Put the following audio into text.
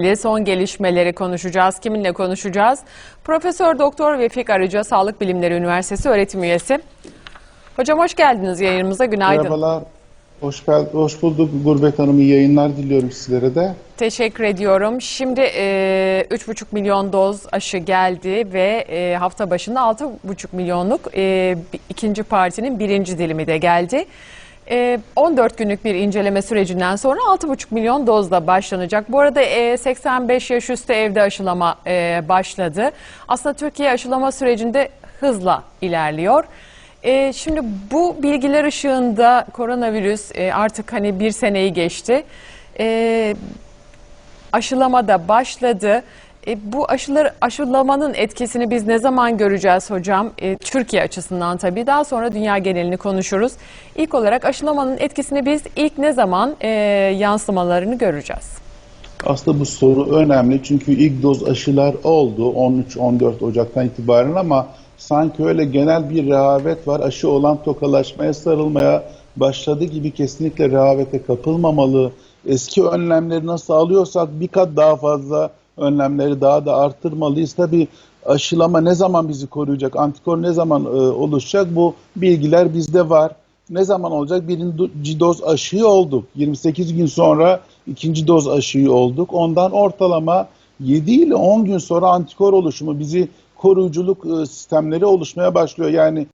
Son gelişmeleri konuşacağız. Kiminle konuşacağız? Profesör Doktor Vefik Arıca Sağlık Bilimleri Üniversitesi öğretim üyesi. Hocam hoş geldiniz yayınımıza. Günaydın. Merhabalar. Hoş, gel hoş bulduk Gurbet Hanım. İyi yayınlar diliyorum sizlere de. Teşekkür ediyorum. Şimdi e, 3,5 milyon doz aşı geldi ve e, hafta başında 6,5 milyonluk e, ikinci partinin birinci dilimi de geldi. E, 14 günlük bir inceleme sürecinden sonra 6,5 milyon dozla başlanacak. Bu arada e, 85 yaş üstü evde aşılama e, başladı. Aslında Türkiye aşılama sürecinde hızla ilerliyor. E, şimdi bu bilgiler ışığında koronavirüs e, artık hani bir seneyi geçti. E, aşılama da başladı. E, bu aşılar aşılamanın etkisini biz ne zaman göreceğiz hocam? E, Türkiye açısından tabii. Daha sonra dünya genelini konuşuruz. İlk olarak aşılamanın etkisini biz ilk ne zaman e, yansımalarını göreceğiz? Aslında bu soru önemli çünkü ilk doz aşılar oldu 13-14 Ocak'tan itibaren ama sanki öyle genel bir rehavet var. Aşı olan tokalaşmaya sarılmaya başladı gibi kesinlikle rehavete kapılmamalı. Eski önlemleri nasıl alıyorsak bir kat daha fazla önlemleri daha da arttırmalıyız. Tabii aşılama ne zaman bizi koruyacak, antikor ne zaman e, oluşacak bu bilgiler bizde var. Ne zaman olacak? Birinci doz aşıyı olduk. 28 gün sonra ikinci doz aşıyı olduk. Ondan ortalama 7 ile 10 gün sonra antikor oluşumu bizi koruyuculuk e, sistemleri oluşmaya başlıyor. Yani